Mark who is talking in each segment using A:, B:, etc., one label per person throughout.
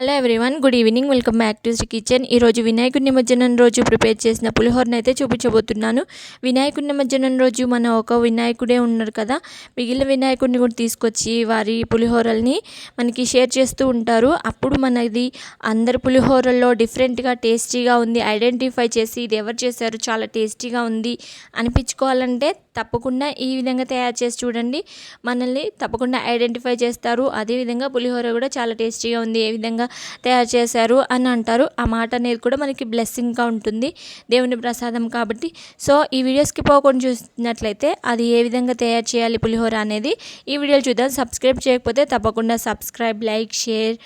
A: Hello everyone good evening welcome back to Sri kitchen ఈరోజు వినాయకుడి నిమజ్జనం రోజు ప్రిపేర్ చేసిన పులిహోరని అయితే చూపించబోతున్నాను. వినాయకుడి నిమజ్జనం రోజు మన ఒక వినాయకుడే ఉన్నారు కదా. మిగిలిన వినాయకుడిని కూడా తీసుకొచ్చి వారి పులిహోరల్ని మనకి షేర్ చేస్తూ ఉంటారు. అప్పుడు మనది అందరి పులిహోరల్లో డిఫరెంట్గా టేస్టీగా ఉంది. ఐడెంటిఫై చేసి ఇది ఎవరు చేశారు? చాలా టేస్టీగా ఉంది. అనిపించుకోవాలంటే తప్పకుండా ఈ విధంగా తయారు చేసి చూడండి. మనల్ని తప్పకుండా ఐడెంటిఫై చేస్తారు. అదేవిధంగా పులిహోర కూడా చాలా టేస్టీగా ఉంది. ఏ విధంగా తయారు చేశారు అని అంటారు. ఆ మాట అనేది కూడా మనకి బ్లెస్సింగ్గా ఉంటుంది. దేవుని ప్రసాదం కాబట్టి. సో ఈ వీడియోస్కి పోకుండా చూసినట్లయితే అది ఏ విధంగా తయారు చేయాలి పులిహోర అనేది ఈ వీడియోలు చూద్దాం. సబ్స్క్రైబ్ చేయకపోతే తప్పకుండా సబ్స్క్రైబ్ లైక్ షేర్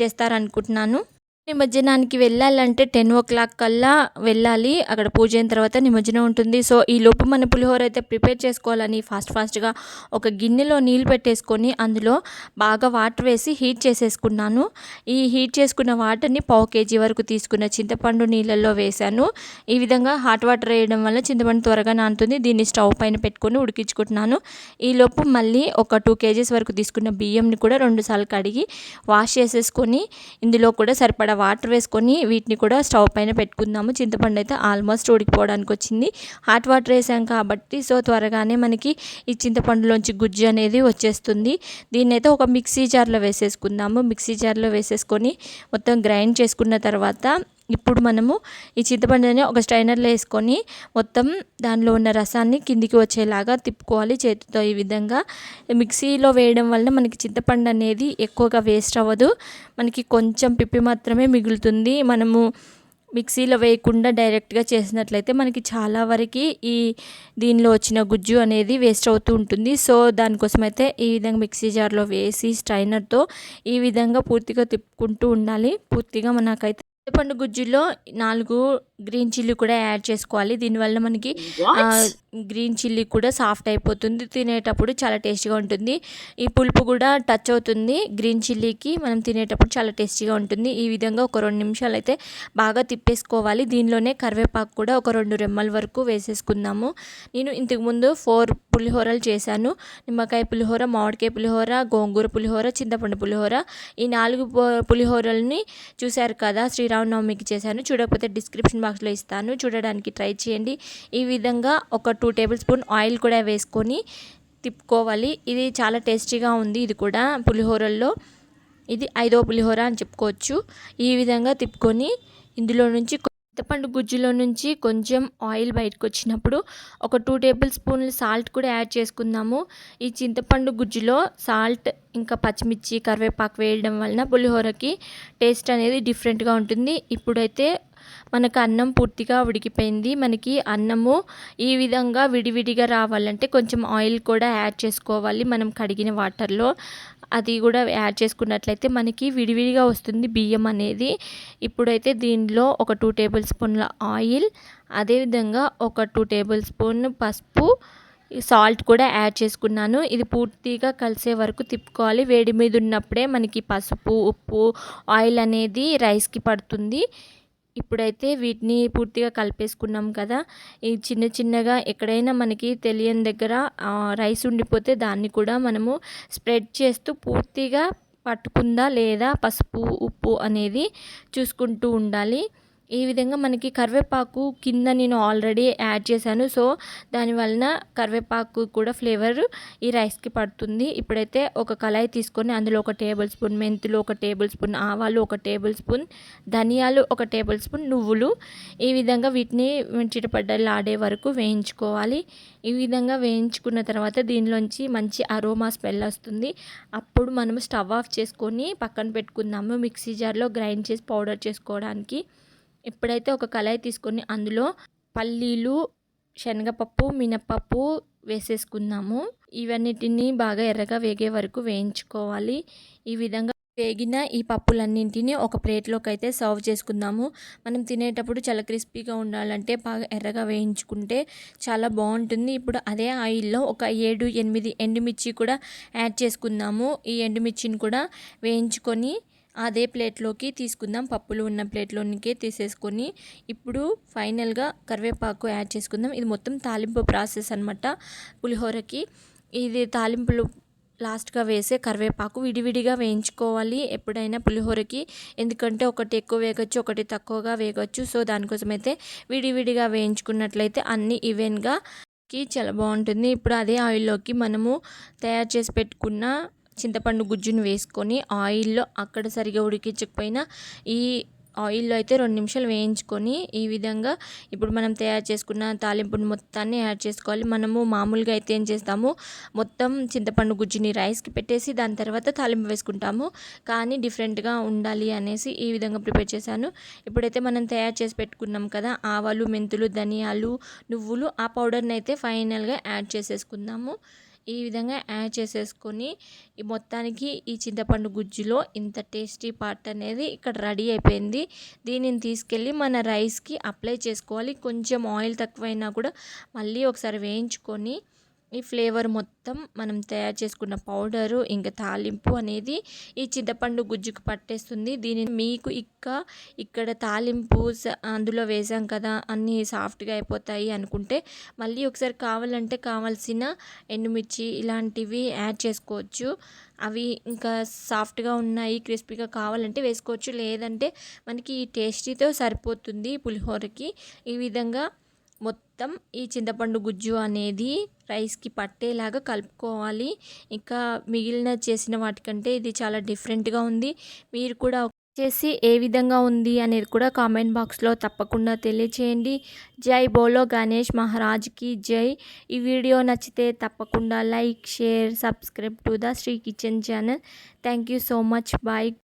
A: చేస్తారనుకుంటున్నాను. నిమజ్జనానికి వెళ్ళాలంటే టెన్ ఓ క్లాక్ కల్లా వెళ్ళాలి. అక్కడ పూజ అయిన తర్వాత నిమజ్జనం ఉంటుంది. సో ఈ లోపు మన పులిహోర అయితే ప్రిపేర్ చేసుకోవాలని ఫాస్ట్ ఫాస్ట్గా ఒక గిన్నెలో నీళ్ళు పెట్టేసుకొని అందులో బాగా వాటర్ వేసి హీట్ చేసేసుకున్నాను. ఈ హీట్ చేసుకున్న వాటర్ని పావు కేజీ వరకు తీసుకున్న చింతపండు నీళ్ళల్లో వేశాను. ఈ విధంగా హాట్ వాటర్ వేయడం వల్ల చింతపండు త్వరగా నానుతుంది. దీన్ని స్టవ్ పైన పెట్టుకొని ఉడికించుకుంటున్నాను. ఈ లోపు మళ్ళీ ఒక టూ కేజీస్ వరకు తీసుకున్న బియ్యంని కూడా రెండుసార్లు కడిగి వాష్ చేసేసుకొని ఇందులో కూడా సరిపడా వాటర్ వేసుకొని వీటిని కూడా స్టవ్ పైన పెట్టుకుందాము. చింతపండు అయితే ఆల్మోస్ట్ ఉడికిపోవడానికి వచ్చింది. హాట్ వాటర్ వేసాం కాబట్టి సో త్వరగానే మనకి ఈ చింతపండులోంచి గుజ్జు అనేది వచ్చేస్తుంది. దీన్ని అయితే ఒక మిక్సీ జార్లో వేసేసుకుందాము. మిక్సీ జార్లో వేసేసుకొని మొత్తం గ్రైండ్ చేసుకున్న తర్వాత ఇప్పుడు మనము ఈ చింతపండుని ఒక స్ట్రైనర్లో వేసుకొని మొత్తం దానిలో ఉన్న రసాన్ని కిందికి వచ్చేలాగా తిప్పుకోవాలి చేతితో ఈ విధంగా. మిక్సీలో వేయడం వల్ల మనకి చింతపండు అనేది ఎక్కువగా వేస్ట్ అవ్వదు. మనకి కొంచెం పిప్పి మాత్రమే మిగులుతుంది. మనము మిక్సీలో వేయకుండా డైరెక్ట్గా చేసినట్లయితే మనకి చాలా వరకు ఈ దీనిలో వచ్చిన గుజ్జు అనేది వేస్ట్ అవుతూ ఉంటుంది. సో దానికోసం అయితే ఈ విధంగా మిక్సీ జార్లో వేసి స్ట్రైనర్తో ఈ విధంగా పూర్తిగా తిప్పుకుంటూ ఉండాలి. పూర్తిగా మనకైతే పండు గుజ్జులో నాలుగు గ్రీన్ చిల్లీ కూడా యాడ్ చేసుకోవాలి. దీనివల్ల మనకి గ్రీన్ చిల్లీ కూడా సాఫ్ట్ అయిపోతుంది. తినేటప్పుడు చాలా టేస్టీగా ఉంటుంది. ఈ పులుపు కూడా టచ్ అవుతుంది. గ్రీన్ చిల్లీకి మనం తినేటప్పుడు చాలా టేస్టీగా ఉంటుంది. ఈ విధంగా ఒక రెండు నిమిషాలు అయితే బాగా తిప్పేసుకోవాలి. దీనిలోనే కరివేపాకు కూడా ఒక రెండు రెమ్మల వరకు వేసేసుకుందాము. నేను ఇంతకుముందు ఫోర్ పులిహోరలు చేశాను. నిమ్మకాయ పులిహోర మామిడికాయ పులిహోర గోంగూర పులిహోర చింతపండు పులిహోర. ఈ నాలుగు పులిహోరల్ని చూశారు కదా శ్రీరామనవమికి చేశాను. చూడకపోతే డిస్క్రిప్షన్ బాక్స్లో ఇస్తాను. చూడడానికి ట్రై చేయండి. ఈ విధంగా ఒక టూ టేబుల్ స్పూన్ ఆయిల్ కూడా వేసుకొని తిప్పుకోవాలి. ఇది చాలా టేస్టీగా ఉంది. ఇది కూడా పులిహోరల్లో. ఇది ఐదో పులిహోర అని చెప్పుకోవచ్చు. ఈ విధంగా తిప్పుకొని ఇందులో నుంచి చింతపండు గుజ్జులో నుంచి కొంచెం ఆయిల్ బయటకు వచ్చినప్పుడు ఒక టూ టేబుల్ స్పూన్లు సాల్ట్ కూడా యాడ్ చేసుకుందాము. ఈ చింతపండు గుజ్జులో సాల్ట్ ఇంకా పచ్చిమిర్చి కరివేపాకు వేయడం వలన పులిహోరకి టేస్ట్ అనేది డిఫరెంట్గా ఉంటుంది. ఇప్పుడైతే మనకు అన్నం పూర్తిగా ఉడికిపోయింది. మనకి అన్నము ఈ విధంగా విడివిడిగా రావాలంటే కొంచెం ఆయిల్ కూడా యాడ్ చేసుకోవాలి. మనం కడిగిన వాటర్లో అది కూడా యాడ్ చేసుకున్నట్లయితే మనకి విడివిడిగా వస్తుంది బియ్యం అనేది. ఇప్పుడైతే దీనిలో ఒక టూ టేబుల్ స్పూన్ల ఆయిల్ అదేవిధంగా ఒక టూ టేబుల్ స్పూన్ పసుపు సాల్ట్ కూడా యాడ్ చేసుకున్నాను. ఇది పూర్తిగా కలిసే వరకు తిప్పుకోవాలి. వేడి మీద ఉన్నప్పుడే మనకి పసుపు ఉప్పు ఆయిల్ అనేది రైస్కి పడుతుంది. ఇప్పుడైతే వీటిని పూర్తిగా కలిపేసుకున్నాం కదా. ఈ చిన్న చిన్నగా ఎక్కడైనా మనకి తెలియని దగ్గర రైస్ ఉండిపోతే దాన్ని కూడా మనము స్ప్రెడ్ చేస్తూ పూర్తిగా పట్టుకుందా లేదా పసుపు ఉప్పు అనేది చూసుకుంటూ ఉండాలి. ఈ విధంగా మనకి కరివేపాకు కింద నేను ఆల్రెడీ యాడ్ చేశాను. సో దానివలన కరివేపాకు కూడా ఫ్లేవర్ ఈ రైస్కి పడుతుంది. ఇప్పుడైతే ఒక కళాయి తీసుకొని అందులో ఒక టేబుల్ స్పూన్ మెంతులు ఒక టేబుల్ స్పూన్ ఆవాలు ఒక టేబుల్ స్పూన్ ధనియాలు ఒక టేబుల్ స్పూన్ నువ్వులు ఈ విధంగా వీటిని చిటపడ్డలు ఆడే వరకు వేయించుకోవాలి. ఈ విధంగా వేయించుకున్న తర్వాత దీనిలోంచి మంచి అరోమా స్మెల్ వస్తుంది. అప్పుడు మనము స్టవ్ ఆఫ్ చేసుకొని పక్కన పెట్టుకుందాము మిక్సీ జార్లో గ్రైండ్ చేసి పౌడర్ చేసుకోవడానికి. ఇప్పుడైతే ఒక కళాయి తీసుకొని అందులో పల్లీలు శనగపప్పు మినపప్పు వేసేసుకుందాము. ఇవన్నిటిని బాగా ఎర్రగా వేగే వరకు వేయించుకోవాలి. ఈ విధంగా వేగిన ఈ పప్పులన్నింటినీ ఒక ప్లేట్లోకి అయితే సర్వ్ చేసుకుందాము. మనం తినేటప్పుడు చాలా క్రిస్పీగా ఉండాలంటే బాగా ఎర్రగా వేయించుకుంటే చాలా బాగుంటుంది. ఇప్పుడు అదే ఆయిల్లో ఒక ఏడు ఎనిమిది ఎండుమిర్చి కూడా యాడ్ చేసుకుందాము. ఈ ఎండుమిర్చిని కూడా వేయించుకొని అదే ప్లేట్లోకి తీసుకుందాం. పప్పులు ఉన్న ప్లేట్లోనికే తీసేసుకొని ఇప్పుడు ఫైనల్గా కరివేపాకు యాడ్ చేసుకుందాం. ఇది మొత్తం తాలింపు ప్రాసెస్ అనమాట పులిహోరకి. ఇది తాలింపులు లాస్ట్గా వేసే కరివేపాకు విడివిడిగా వేయించుకోవాలి ఎప్పుడైనా పులిహోరకి. ఎందుకంటే ఒకటి ఎక్కువ వేగొచ్చు ఒకటి తక్కువగా వేయవచ్చు సో దానికోసం అయితే విడివిడిగా వేయించుకున్నట్లయితే అన్నీ ఈవెన్గా కి చాలా బాగుంటుంది. ఇప్పుడు అదే ఆయిల్లోకి మనము తయారు చేసి పెట్టుకున్న చింతపండు గుజ్జును వేసుకొని ఆయిల్లో అక్కడ సరిగా ఉడికించకపోయినా ఈ ఆయిల్లో అయితే రెండు నిమిషాలు వేయించుకొని ఈ విధంగా ఇప్పుడు మనం తయారు చేసుకున్న తాలింపుని మొత్తాన్ని యాడ్ చేసుకోవాలి. మనము మామూలుగా అయితే ఏం చేస్తాము? మొత్తం చింతపండు గుజ్జుని రైస్కి పెట్టేసి దాని తర్వాత తాలింపు వేసుకుంటాము. కానీ డిఫరెంట్గా ఉండాలి అనేసి ఈ విధంగా ప్రిపేర్ చేశాను. ఇప్పుడైతే మనం తయారు చేసి పెట్టుకున్నాం కదా ఆవాలు మెంతులు ధనియాలు నువ్వులు ఆ పౌడర్ని అయితే ఫైనల్గా యాడ్ చేసేసుకుందాము. ఈ విధంగా యాడ్ చేసేసుకొని ఈ మొత్తానికి ఈ చింతపండు గుజ్జులో ఇంత టేస్టీ పార్ట్ అనేది ఇక్కడ రెడీ అయిపోయింది. దీనిని తీసుకెళ్ళి మన రైస్కి అప్లై చేసుకోవాలి. కొంచెం ఆయిల్ తక్కువైనా కూడా మళ్ళీ ఒకసారి వేయించుకొని ఈ ఫ్లేవర్ మొత్తం మనం తయారు చేసుకున్న పౌడరు ఇంకా తాలింపు అనేది ఈ చింతపండు గుజ్జుకు పట్టేస్తుంది. దీనిని మీకు ఇక్క ఇక్కడ తాలింపు అందులో వేసాం కదా అన్నీ సాఫ్ట్గా అయిపోతాయి అనుకుంటే మళ్ళీ ఒకసారి కావాలంటే కావాల్సిన ఎండుమిర్చి ఇలాంటివి యాడ్ చేసుకోవచ్చు. అవి ఇంకా సాఫ్ట్గా ఉన్నాయి క్రిస్పీగా కావాలంటే వేసుకోవచ్చు. లేదంటే మనకి ఈ టేస్టీతో సరిపోతుంది పులిహోరకి. ఈ విధంగా మొత్తం ఈ చింతపండు గుజ్జు అనేది రైస్కి పట్టేలాగా కలుపుకోవాలి. ఇంకా మిగిలిన చేసిన వాటికంటే ఇది చాలా డిఫరెంట్గా ఉంది. మీరు కూడా చేసి ఏ విధంగా ఉంది అనేది కూడా కామెంట్ బాక్స్లో తప్పకుండా తెలియచేయండి. జై బోలో గణేష్ మహారాజ్కి జై. ఈ వీడియో నచ్చితే తప్పకుండా like share subscribe to the Sri kitchen channel. Thank you so much. Bye.